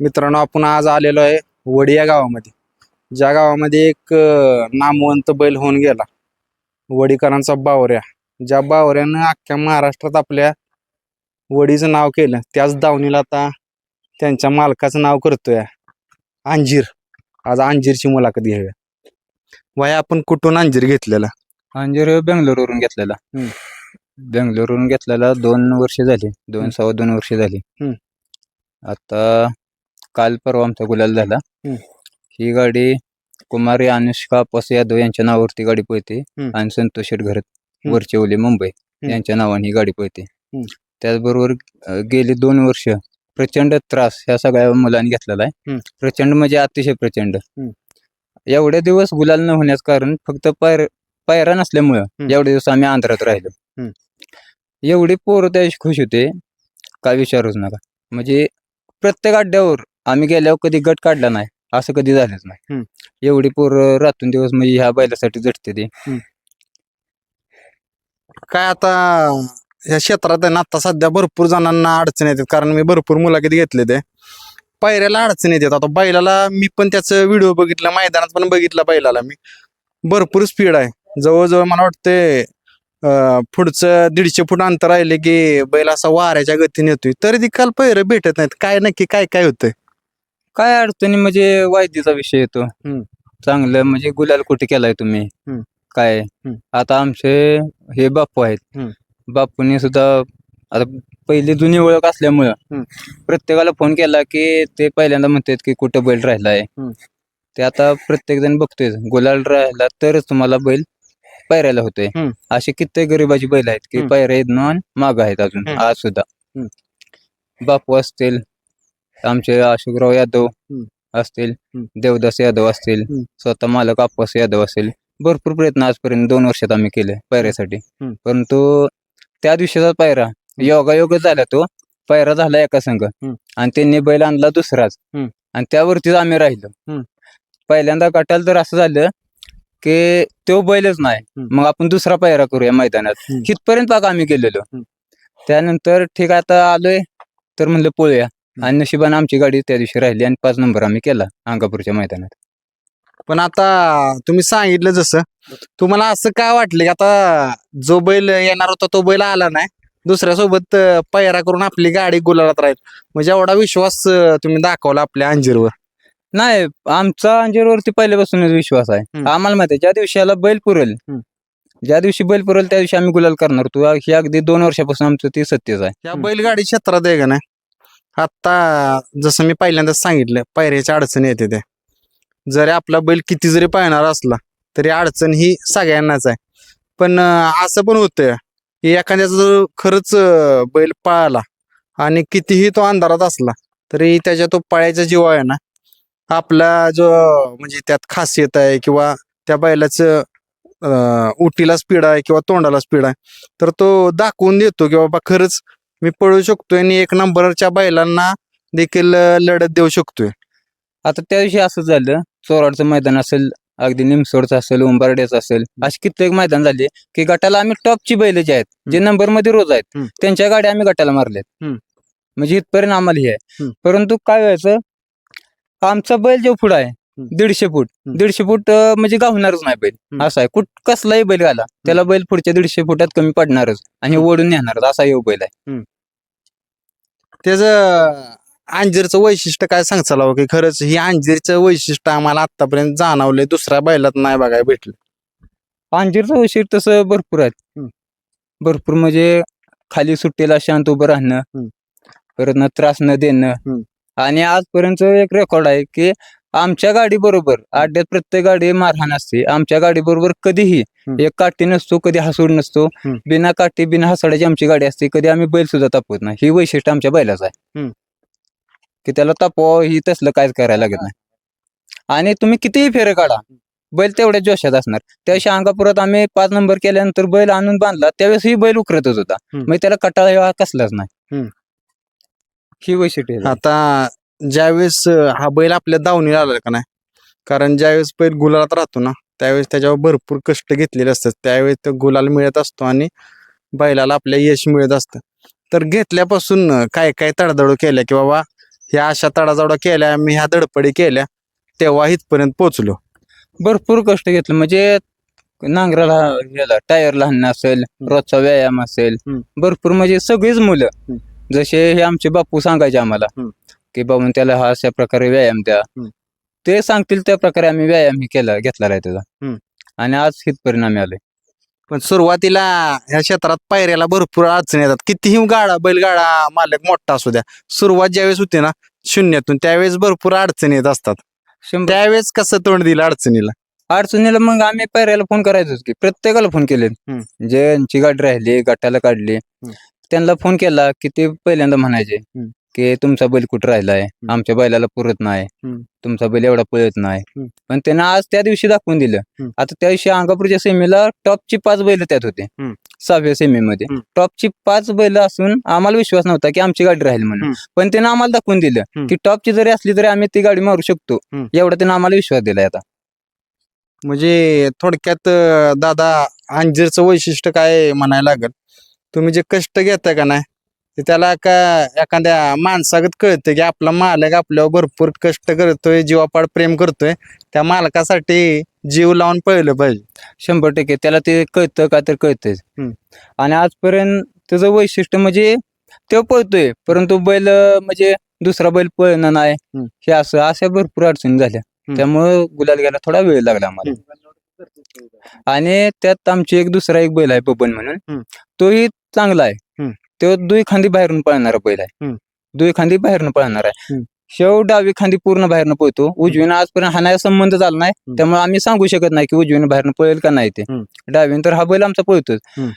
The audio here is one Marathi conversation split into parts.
मित्रांनो आपण आज आलेलो आहे वडी या गावामध्ये. ज्या गावामध्ये एक नामवंत बैल होऊन गेला. वडीकरांचा बावऱ्या. ज्या बावऱ्यानं अख्ख्या महाराष्ट्रात आपल्या वडीचं नाव केलं. त्याच दावणीला आता त्यांच्या मालकाचं नाव करतोय अंजीर. आज अंजीरची मुलाखत घेऊया वया आपण कुठून अंजीर घेतलेला? अंजीर बेंगलोरवरून घेतलेला. बेंगलोरवरून घेतलेला दोन वर्ष झाली. दोन. सव्वा दोन वर्ष झाली. आता काल परवा आमचा गुलाल झाला हम्म. ही गाडी कुमारी अनुष्का पस यादव यांच्या नावावरती गाडी पळते हम्म. आणि संतोष घरत हम्म. वरचे ओले मुंबई यांच्या नावाने ही गाडी पळते हम्म. त्याचबरोबर अं, गेली दोन वर्ष प्रचंड त्रास ह्या सगळ्या मुलांनी घेतलेला आहे हम्म. प्रचंड म्हणजे अतिशय प्रचंड हम्म. एवढे दिवस गुलाल न होण्याचं कारण फक्त पायर पायरा नसल्यामुळं हम्म. एवढे दिवस आम्ही आंध्रात राहिलो हम्म. एवढी पोरं त्या दिवशी खुश होते काय विचारूच नका म्हणजे प्रत्येक अड्ड्यावर आम्ही गेल्यावर कधी गट काढला नाही असं कधी झालंच नाही. एवढी पोरं रातून दिवस म्हणजे ह्या बैलासाठी झटते ते. काय आता या क्षेत्रात आहे ना आता सध्या भरपूर जणांना अडचण येतात. कारण मी भरपूर मुलाखत घेतले ते पायऱ्याला अडचण येतात. आता बैलाला मी पण त्याचं व्हिडिओ बघितला मैदानात पण बघितला बैलाला मी. भरपूर स्पीड आहे. जवळजवळ मला वाटते पुढचं दीडशे फूट अंतर राहिले की बैल असा वाऱ्याच्या गतीने येतोय. तरी ती काल पैरं भेटत नाहीत. काय नक्की काय काय होतंय? काय अडचणी म्हणजे वायदीचा विषय येतो हम्म. चांगलं म्हणजे गुलाल कुठे केलाय तुम्ही हम्म. काय हम्म. आता आमचे हे बापू आहेत हम्म. बापूंनी सुद्धा आता पहिली जुनी ओळख असल्यामुळं हम्म. प्रत्येकाला फोन केला की ते पहिल्यांदा म्हणतात की कुठं बैल राहिलाय हम्म. ते आता प्रत्येक जण बघतोय गुलाल राहिला तरच तुम्हाला बैल पायऱ्याला होतोय हम्म. असे कित्येक गरीबाची बैल आहेत की हम्म. पायऱ्या येत माग आहेत अजून हम्म. आज सुद्धा हम्म. बापू असतील आमचे अशोकराव यादव. असतील. देवदास यादव असतील. स्वतः मालक आप्पास यादव असेल भरपूर प्रयत्न आजपर्यंत दोन वर्षात आम्ही केले पायऱ्यासाठी. परंतु त्या दिवशीचा पायरा योगायोगच झाला तो पायरा झाला एका संघ. आणि त्यांनी बैल आणला दुसराच. आणि त्यावरतीच आम्ही राहिलो. पहिल्यांदा गटाला तर असं झालं की तो बैलच नाही. मग आपण दुसरा पायरा करूया मैदानात हम्म. हितपर्यंत पाक आम्ही गेलेलो. त्यानंतर ठीक आहे आता आलोय तर म्हणलं पळूया आणि नशिबाने आमची गाडी त्या दिवशी राहिली आणि पाच नंबर आम्ही केला अंगापूरच्या मैदानात. पण आता तुम्ही सांगितलं जसं तुम्हाला असं काय वाटलं की आता जो बैल येणार होता तो बैल आला नाही दुसऱ्यासोबत पैरा करून आपली गाडी गुलालात राहील. म्हणजे एवढा विश्वास तुम्ही दाखवला आपल्या अंजीरवर. नाही आमचा अंजीरवरती पहिल्यापासूनच विश्वास आहे. आम्हाला माहिती आहे ज्या दिवशी याला बैल पुरेल. ज्या दिवशी बैल पुरेल त्या दिवशी आम्ही गुलाल करणार. तू ही अगदी दोन वर्षापासून आमचं ते सत्यच आहे. या बैलगाडी क्षेत्रात आहे का नाही? आता जसं मी पहिल्यांदाच सांगितलं पायऱ्याच्या अडचणी येते ते. जरी आपला बैल किती जरी पाळणार असला तरी अडचण ही सगळ्यांनाच आहे. पण असं पण होतंय की एखाद्याचा जर खरंच बैल पळाला आणि कितीही तो अंधारात असला तरी त्याच्या तो पळायचा जीव आहे ना आपला जो म्हणजे त्यात खासियत आहे किंवा त्या बैलाचं उटीला स्पीड आहे किंवा तोंडाला स्पीड आहे तर तो दाखवून देतो की बाबा खरंच मी पळू शकतोय आणि एक नंबरच्या बैलांना देखील लढत देऊ शकतोय आता त्या दिवशी असं झालं चोराडचं मैदान असेल अगदी निमसोडचं असेल उंबरड्याचं असेल अशी कित्येक मैदान झाले की गटाला आम्ही टॉपची बैल जे आहेत जे नंबरमध्ये रोज आहेत हम्म. त्यांच्या गाड्या आम्ही गटाला मारल्यात हम्म. म्हणजे इथपर्यंत आम्हाला हे आहे हम्म. परंतु काय व्हायचं आमचा बैल जो पुढं आहे दीडशे फूट. दीडशे फूट अं, म्हणजे गावणारच नाही बैल. हम्म. असा आहे. कुठ कसलाही बैल घाला त्याला बैल पुढच्या दीडशे फुटात कमी पडणारच आणि ओढून नेणारच. असा येऊ बैल आहे. त्याचं अंजीरचं वैशिष्ट्य काय सांगचाल हो की खरंच ही अंजीरचं वैशिष्ट्य आम्हाला आतापर्यंत जाणवलंय. दुसऱ्या बैलात नाही बघायला भेटलं. अंजीरचं वैशिष्ट्य तसं भरपूर आहेत. हम्म. भरपूर म्हणजे खाली सुट्टीला शांत उभं राहणं हम्म. परत न त्रास न देणं हम्म. आणि आजपर्यंत एक रेकॉर्ड आहे की आमच्या गाडी बरोबर अड्ड्यात प्रत्येक गाडी मारहाण असते आमच्या गाडी बरोबर कधीही. एक काठी नसतो कधी हसूड नसतो. बिना काठी बिना हसाडाची आमची गाडी असते कधी आम्ही बैल सुद्धा तापवत नाही ही वैशिष्ट्य आमच्या बैलाचं आहे. की त्याला तापवावं ही तसलं काहीच करायला लागत नाही आणि तुम्ही कितीही फेरे काढा बैल तेवढ्या जोशात असणार त्या अंगापुरात आम्ही पाच नंबर केल्यानंतर बैल आणून बांधला त्यावेळेस ही बैल उकरतच होता. मग त्याला कटाळा कसलाच नाही. ही वैशिष्ट्य. आता ज्यावेळेस अं, हा बैल आपल्या दावणीला आला का नाही कारण ज्यावेळेस बैल गुलालात राहतो ना त्यावेळेस त्याच्यावर भरपूर कष्ट घेतलेले असतात त्यावेळेस तो गुलाल मिळत असतो आणि बैलाला आपल्या यश मिळत असतं तर घेतल्यापासून अं, काय काय तडजड केल्या की बाबा ह्या अशा तडाजोडा केल्या मी ह्या धडपडी केल्या तेव्हा इथपर्यंत पोहोचलो भरपूर कष्ट घेतलं म्हणजे नांगराला याला टायरला हाणणं असेल रोजचा व्यायाम असेल हम्म. भरपूर म्हणजे सगळीच मुलं हम्म. जसे हे आमचे बापू सांगायचे आम्हाला हम्म. की बाबून त्याला हा अशा प्रकारे व्यायाम द्या. हम्म. ते सांगतील त्या प्रकारे आम्ही व्यायाम ही केला घेतला आहे त्याचा. हम्म. आणि आज हित परिणामी आले पण सुरुवातीला ह्या क्षेत्रात पायऱ्याला भरपूर अडचणी येतात. कितीही गाडा बैलगाडा मालक मोठा असू द्या. सुरुवात ज्यावेळेस होते ना शून्यातून त्यावेळेस भरपूर अडचणी येत असतात. शंभर. त्यावेळेस कसं तोंड दिलं अडचणीला? अडचणीला मग आम्ही पैऱ्याला फोन करायचोच की प्रत्येकाला फोन केले. ज्यांची गाडी राहिली गटाला काढली त्यांना फोन केला की ते पहिल्यांदा म्हणायचे. हम्म. की तुमचा बैल कुठं राहिलाय आमच्या बैलाला पुरत नाही. तुमचा बैल एवढा पळत नाही. पण त्यानं आज त्या दिवशी दाखवून दिलं. आता त्या दिवशी अंगापूरच्या सेमीला टॉपची पाच बैल त्यात होते. सहाव्या सेमीमध्ये. टॉपची पाच बैल असून आम्हाला विश्वास नव्हता की आमची गाडी राहील म्हणून. पण त्यानं आम्हाला दाखवून दिलं. की टॉपची जरी असली तरी आम्ही ती गाडी मारू शकतो. एवढा त्यानं आम्हाला विश्वास दिलाय आता म्हणजे थोडक्यात दादा अंजीरचं वैशिष्ट्य काय म्हणायला लागल तुम्ही जे कष्ट घेताय का नाही ते त्याला का एखाद्या माणसागत कळतं की आपला मालक आपल्यावर भरपूर कष्ट करतोय जीवापाड प्रेम करतोय त्या मालकासाठी जीव लावून पळलं पाहिजे शंभर टक्के त्याला ते कळतं का तर हम्म. आणि आजपर्यंत त्याचं वैशिष्ट्य म्हणजे तो पळतोय परंतु बैल अं, म्हणजे दुसरा बैल पळणं नाही हम्म. हे असं अशा भरपूर अडचणी झाल्या. त्यामुळं गुलाल घ्यायला थोडा वेळ लागला आम्हाला आणि त्यात आमची एक दुसरा एक बैल आहे बबन म्हणून हम्म. तोही चांगला आहे. तो दुई खांदी बाहेरून पळणारा बैल आहे हम्म. दुई खांदी बाहेरून पळणार आहे हम्म. शेव डावी खांदी पूर्ण बाहेरनं पळतो उजवीनं आजपर्यंत हाणायचा संबंध झाला नाही हम्म. त्यामुळे आम्ही सांगू शकत नाही की उजवीनं बाहेरनं पळेल का नाही ते हम्म. डावीन तर हा बैल आमचा पळतोच हम्म.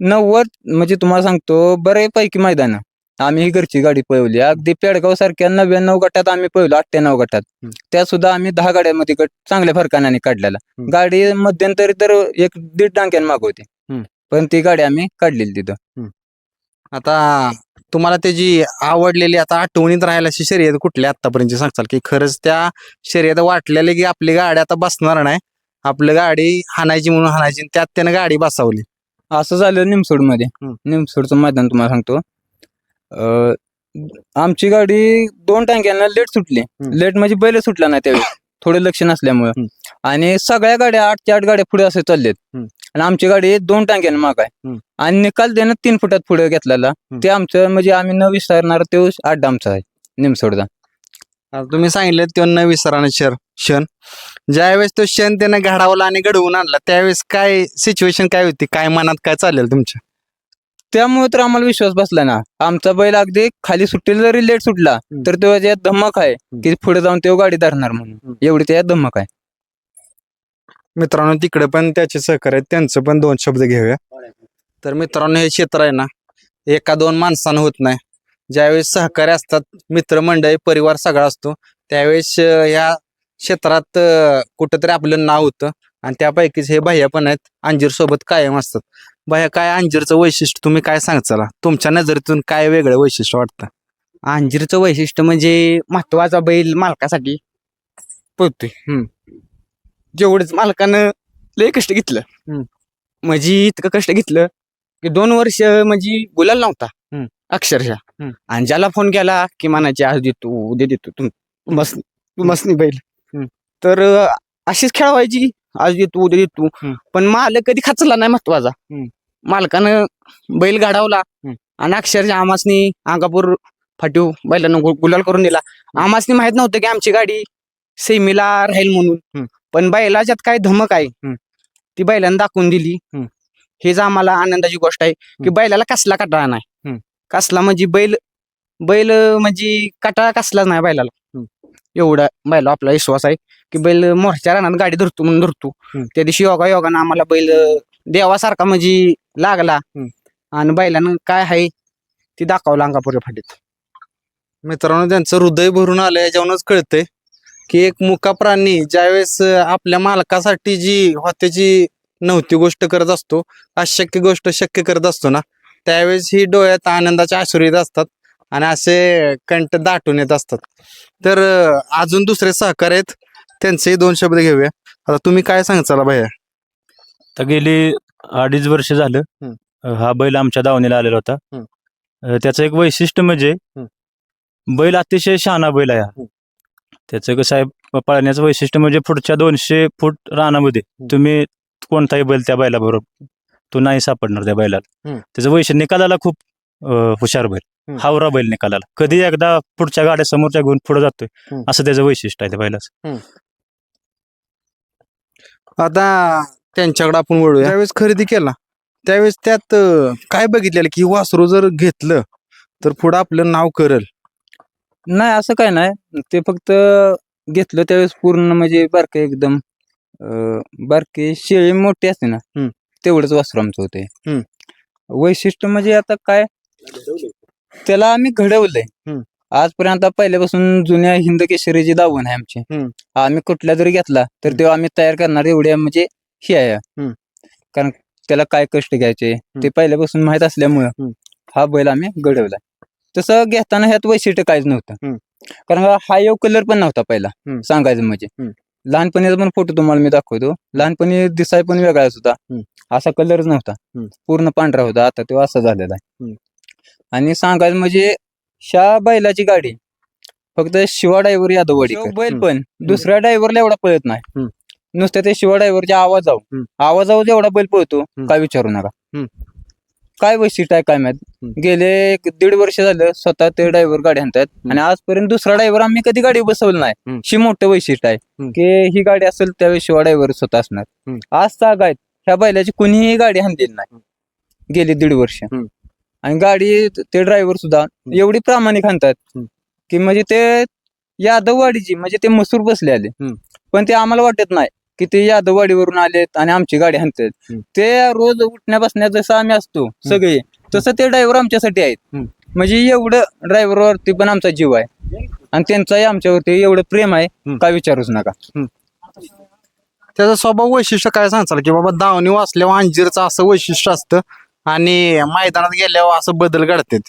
नव्वद म्हणजे तुम्हाला सांगतो बऱ्यापैकी मैदान आम्ही ही घरची गाडी पळवली अगदी पेडगाव सारख्या नव्याण्णव गटात आम्ही पळवलो अठ्ठ्याण्णव गटात हम्म. त्यात सुद्धा आम्ही दहा गाड्यामध्ये गट चांगल्या फरकाने काढलेला हम्म. गाडी मध्यंतरी तर एक दीड डांक्यान मागवते हम्म. पण ती गाडी आम्ही काढलेली तिथं आता तुम्हाला त्याची आवडलेली आता आठवणीत राहायला अशी शर्यत कुठली आतापर्यंत सांगचाल की खरंच त्या शर्यत वाटलेले की आपली गाडी आता बसणार नाही. आपली गाडी हाणायची म्हणून हाणायची आणि त्यात त्यानं गाडी बसावली. असं झालं निमसोडमध्ये हम्म. निमसोडचं मैदान तुम्हाला सांगतो. अं, आमची गाडी दोन टांग्यांना लेट सुटली. हम्म. लेट म्हणजे बैल सुटला नाही त्यावेळी. थोडे लक्ष नसल्यामुळं. हम्म. आणि सगळ्या गाड्या आठ ते आठ गाड्या पुढे असे चाललेत. हम्म. आणि आमची गाडी दोन टांग्यानं माग आहे हम्म. आणि निकाल त्यानं तीन फुटात पुढे घेतलेला. ते आमचं म्हणजे आम्ही न विसरणार तो आड्डा आमचा आहे निमसोडचा. आता तुम्ही सांगितलं तो न विसराने क्षण क्षण. ज्यावेळेस तो क्षण त्यानं घडवला आणि घडवून आणला त्यावेळेस काय सिच्युएशन काय होती? काय मनात काय चालेल तुमच्या? त्यामुळे तर आम्हाला विश्वास बसला ना. आमचा बैल अगदी खाली सुट्टीला जरी लेट सुटला. तर तो त्याच्यात धमक आहे की पुढे जाऊन तो गाडी धरणार म्हणून. हम्म. एवढी त्याच्यात धमक आहे. मित्रांनो तिकडे पण त्याचे सहकार्य आहेत. त्यांचं पण दोन शब्द घेऊया. तर मित्रांनो हे क्षेत्र आहे ना एका दोन माणसानं होत नाही. ज्यावेळेस सहकार्य असतात मित्रमंडळी परिवार सगळा असतो त्यावेळेस या क्षेत्रात कुठंतरी आपलं नाव होतं. आणि त्यापैकीच हे भैया पण आहेत अंजीर सोबत कायम असतात. भैया काय अंजीरचं वैशिष्ट्य तुम्ही काय सांगचाला तुमच्या नजरेतून काय वेगळं वैशिष्ट्य वाटतं? अंजीरचं वैशिष्ट्य म्हणजे महत्त्वाचा बैल मालकासाठी. हम्म. जेवढंच मालकानं लय कष्ट घेतलं हम्म. म्हणजे इतकं कष्ट घेतलं की दोन वर्ष म्हणजे गुलाल नव्हता हम्म. अक्षरशः हम्म. आणि ज्याला फोन केला की मानाची आज देतो उद्या देतो तुम तू मस्त तू मसनी बैल हम्म. तर अं, अशीच खेळवायची आज देतो उद्या देतो हम्म. पण मालक कधी खचला नाही महत्त्वाचा हम्म. मालकानं बैल गाडावला हम्म. आणि अक्षरशः आमासनी अंगापूर फाटीव बैलांना गु- गुलाल करून दिला आम्हासनी माहीत नव्हतं की आमची गाडी सेमीला राहील म्हणून. पण बैलाच्यात काय धमक आहे. ती बैलांना दाखवून दिली. हेच आम्हाला आनंदाची गोष्ट आहे की. बैलाला कसला कटाळा नाही. कसला म्हणजे बैल बैल म्हणजे कटाळा कसलाच नाही बैलाला. एवढा बैला आपला विश्वास आहे की बैल मोर्चा रानात गाडी धरतो म्हणून धरतो. त्या दिवशी योगा योगानं आम्हाला बैल देवासारखा म्हणजे लागला. आणि बैलानं काय आहे ती दाखवलं अंगापुरे फाटीत मित्रांनो त्यांचं हृदय भरून आलं याच्यावरूनच कळतंय की एक मुका प्राणी ज्यावेळेस आपल्या मालकासाठी जी होत्याची नव्हती गोष्ट करत असतो अशक्य गोष्ट शक्य करत असतो ना त्यावेळेस ही डोळ्यात आनंदाचे आश्रू येत असतात आणि असे कंठ दाटून येत असतात. तर अजून दुसरे सहकार्य आहेत त्यांचेही दोन शब्द घेऊया. आता तुम्ही काय सांगचाला भैया? तर गेली अडीच वर्ष झालं. हा. बैल आमच्या दावणीला आलेला होता. त्याचं एक वैशिष्ट्य म्हणजे. बैल अतिशय शहाणा बैल आहे. त्याचं कसं आहे पळण्याचं वैशिष्ट्य म्हणजे पुढच्या दोनशे फूट रानामध्ये तुम्ही कोणताही बैल त्या बैलाबरोबर तो नाही सापडणार त्या बैलाला. त्याचं वैशिष्ट्य निकालाला खूप हुशार बैल. हावरा बैल निकालाला. कधी एकदा पुढच्या गाड्या समोरच्या घेऊन पुढे जातोय. असं त्याचं वैशिष्ट्य आहे त्या बैलाचं. आता त्यांच्याकडे आपण वळूया. त्यावेळेस खरेदी केला त्यावेळेस त्यात काय बघितलेलं की वासरू जर घेतलं तर पुढं आपलं नाव करल. नाही असं काय नाही ते फक्त घेतलं त्यावेळेस पूर्ण म्हणजे बारके एकदम अं, बारके शेळी मोठी असते ना हम्म. तेवढंच वासरू आमचं होते हम्म. वैशिष्ट्य म्हणजे आता काय त्याला आम्ही घडवलंय हम्म. आजपर्यंत पहिल्यापासून जुन्या हिंद केसरीची दावण आहे आमची हम्म. आम्ही कुठल्या जरी घेतला तर हम्म. तेव्हा आम्ही तयार करणार एवढ्या म्हणजे ही आहे हम्म. कारण त्याला काय कष्ट घ्यायचे ते पहिल्यापासून माहीत असल्यामुळं हम्म. हा बैल आम्ही घडवला तसं घेताना ह्यात वैशिष्ट्य काहीच नव्हतं. कारण हा योग कलर पण नव्हता पहिला. सांगायचं म्हणजे. लहानपणीचा पण फोटो तुम्हाला मी दाखवतो लहानपणी दिसाय पण वेगळाच होता. असा कलरच नव्हता. पूर्ण पांढरा होता आता तो असा झालेला आहे. आणि सांगायचं म्हणजे ह्या बैलाची गाडी फक्त शिवा ड्रायव्हर यादववाडी बैल. पण दुसऱ्या ड्रायव्हरला एवढा पळत नाही. नुसत्या ते शिवा ड्रायव्हरच्या आवाजाव हम्म. आवाजावर जेवढा बैल पळतो काय विचारू नका. काय वैशिष्ट्य आहे काय माहीत. गेले एक दीड वर्ष झालं स्वतः ते ड्रायव्हर गाडी आणतात आणि आजपर्यंत दुसरा ड्रायव्हर आम्ही कधी गाडी बसवलं नाही. ही मोठं वैशिष्ट्य आहे. की ही गाडी असेल त्यावेळेस शिवा ड्रायव्हर स्वतः असणार. आज साग आहेत ह्या बैलाची कुणीही गाडी आणलेली नाही गेली दीड वर्ष. आणि गाडी ते ड्रायव्हर सुद्धा एवढी प्रामाणिक आणतात. की म्हणजे ते यादववाडीची म्हणजे ते मसूर बसले आले. पण ते आम्हाला वाटत नाही की ते यादववाडीवरून आलेत आणि आमची गाडी आणतात हम्म. ते रोज उठण्या बसण्यात जसं आम्ही असतो सगळे तसं ते ड्रायव्हर आमच्यासाठी आहेत. म्हणजे एवढं ड्रायव्हर वरती पण आमचा जीव आहे. आणि त्यांचाही आमच्यावरती एवढं प्रेम आहे. काय विचारूच नका. त्याचा स्वभाव वैशिष्ट्य काय सांगाल की बाबा दावणी वाचल्यावर अंजीरचं असं वैशिष्ट्य असतं आणि मैदानात गेल्यावर असं बदल घडतात.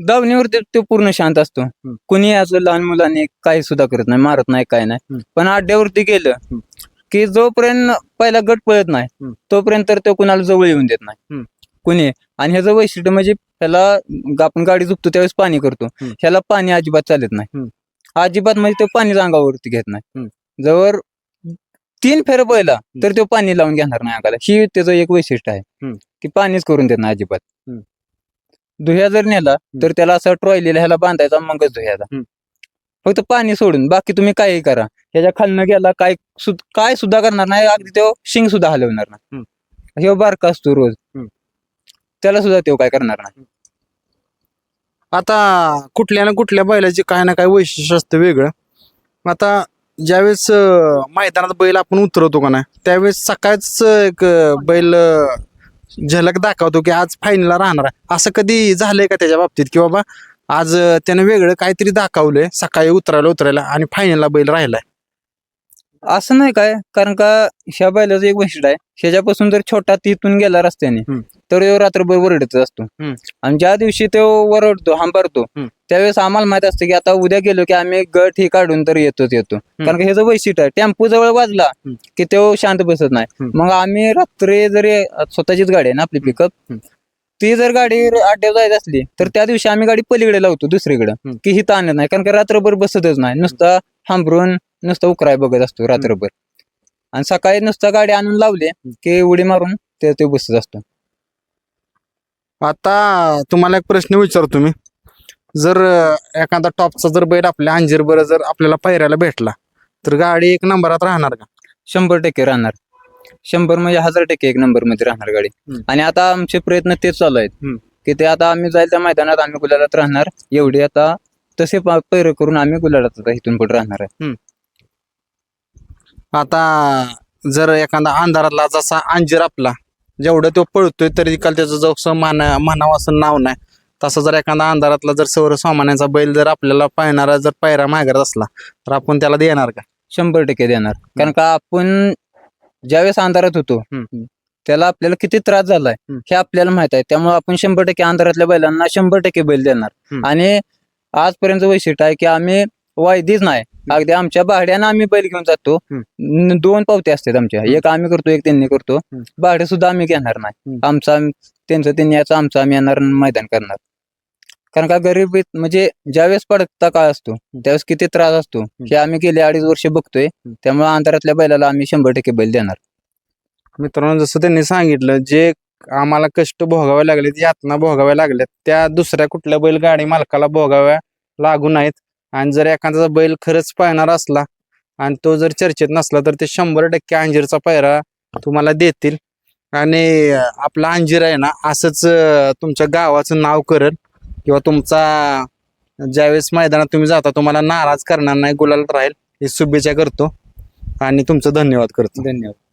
दावणीवरती तो पूर्ण शांत असतो. कुणी असं लहान मुलांनी काही सुद्धा करत नाही मारत नाही काय नाही. पण अड्ड्यावरती गेलं की जोपर्यंत पहिला गट पळत नाही. तोपर्यंत तर तो कुणाला जवळ येऊन देत नाही. कुणी आणि ह्याचं वैशिष्ट्य म्हणजे ह्याला आपण गाडी झुकतो त्यावेळेस पाणी करतो. ह्याला पाणी अजिबात चालत नाही. अजिबात म्हणजे तो पाणी अंगावरती घेत नाही. जवळ तीन फेर पहिला तर तो पाणी लावून घेणार नाही अंगाला ही त्याचं एक वैशिष्ट्य आहे. की पाणीच करून देत नाही अजिबात. दुह्या जर नेला तर त्याला असं ट्रॉयलीला ह्याला बांधायचा मगच धुयाचा हम्म. फक्त पाणी सोडून बाकी तुम्ही काही करा. ह्याच्या खालनं गेला काय काय सुद्धा करणार नाही अगदी तो शिंग सुद्धा हलवणार नाही. ह्यो बारका असतो रोज. हम्म. त्याला सुद्धा तो काय करणार नाही. आता कुठल्या ना कुठल्या बैलाचे काय ना काय वैशिष्ट्य असतं वेगळं. आता ज्यावेळेस अं, मैदानात बैल आपण उतरवतो का नाही त्यावेळेस सकाळच एक अं, बैल अं, झलक दाखवतो की आज फायनलला राहणार आहे. असं कधी झालंय का त्याच्या बाबतीत? की बाबा आज त्यानं वेगळं काहीतरी दाखवलंय सकाळी उतरायला उतरायला आणि फायनलला बैल राहिलाय असं नाही काय कारण का ह्या बैलाचं एक वैशिष्ट्य आहे ह्याच्यापासून जर छोटा तिथून गेला रस्त्याने हम्म. तर रात्रभर वरडत असतो हम्म. आणि ज्या दिवशी तो वरडतो हांबरतो हम्म. त्यावेळेस आम्हाला माहीत असतं की आता उद्या गेलो की आम्ही गट ही काढून तर येतोच येतो कारण का ह्याचं वैशिष्ट्य आहे टेम्पो जवळ वाजला हम्म. की तो शांत बसत नाही हम्म. मग आम्ही रात्री जरी स्वतःचीच गाडी आहे ना आपली पिकअप हम्म. ती जर गाडी अड्ड्यावर जायची असली तर त्या दिवशी आम्ही गाडी पलीकडे लावतो दुसरीकडे. की ही ताणत नाही. कारण का रात्रभर बसतच नाही. नुसता थांबरून नुसतं उकराय बघत असतो रात्रभर. आणि सकाळी नुसतं गाडी आणून लावली की उडी मारून ते ते बसत असतो. आता तुम्हाला एक प्रश्न विचारतो मी. जर एखादा टॉपचा जर बैल आपल्या अंजीर बरं जर आपल्याला पायऱ्याला भेटला तर गाडी एक नंबरात राहणार का? शंभर टक्के राहणार. शंभर म्हणजे हजार टक्के एक नंबरमध्ये राहणार गाडी. हम्म. आणि आता आमचे प्रयत्न तेच चालू आहेत. की ते आता आम्ही जाईल त्या मैदानात आम्ही गुलालात राहणार. एवढी आता तसे पैर करून आम्ही गुलालात आता इथून पुढे राहणार आहे. आता जर एखादा अंधारातला जसा अंजीर आपला जेवढं तो पळतोय तरी काल त्याचं जसं मान म्हणावं असं नाव नाही. तसं जर एखादा अंधारातला जर सौर सामान्याचा बैल जर आपल्याला पाहणारा जर पायरा मागत असला तर आपण त्याला देणार का? शंभर टक्के देणार. कारण का आपण ज्यावेळेस अंधारात होतो हम्म. त्याला आपल्याला किती त्रास झालाय हम्म. हे आपल्याला माहीत आहे. त्यामुळे आपण शंभर टक्के अंधारातल्या बैलांना शंभर टक्के बैल देणार. हम्म. आणि आजपर्यंत वैशिष्ट्य आहे की आम्ही वायदीच नाही. अगदी आमच्या भाड्यानं आम्ही बैल घेऊन जातो. न- दोन पावते असतात आमच्या. एक आम्ही करतो एक त्यांनी करतो. हम्म. भाडे सुद्धा आम्ही घेणार नाही. हम्म. आमचा आम- त्यांचं त्यांनी याचं आमचं आम्ही येणार आणि मैदान करणार. कारण का गरिबीत म्हणजे ज्यावेळेस पडता काळ असतो त्यावेळेस किती त्रास असतो. हे आम्ही गेले अडीच वर्ष बघतोय त्यामुळे अंधारातल्या बैलाला आम्ही शंभर टक्के बैल देणार. मित्रांनो जसं त्यांनी सांगितलं जे आम्हाला कष्ट भोगावे लागले यातना भोगाव्या लागल्यात त्या दुसऱ्या कुठल्या बैलगाडी मालकाला भोगाव्या लागू नाहीत. आणि जर एखादा बैल खरंच पाहणार असला आणि तो जर चर्चेत नसला तर ते शंभर टक्के अंजीरचा पायरा तुम्हाला देतील. आणि आपला अंजीर आहे ना असंच तुमच्या गावाचं नाव करत किंवा तुमचा ज्यावेळेस मैदानात तुम्ही जाता तुम्हाला नाराज करणार नाही गुलाल राहील. ही शुभेच्छा करतो. आणि तुमचं धन्यवाद करतो. धन्यवाद.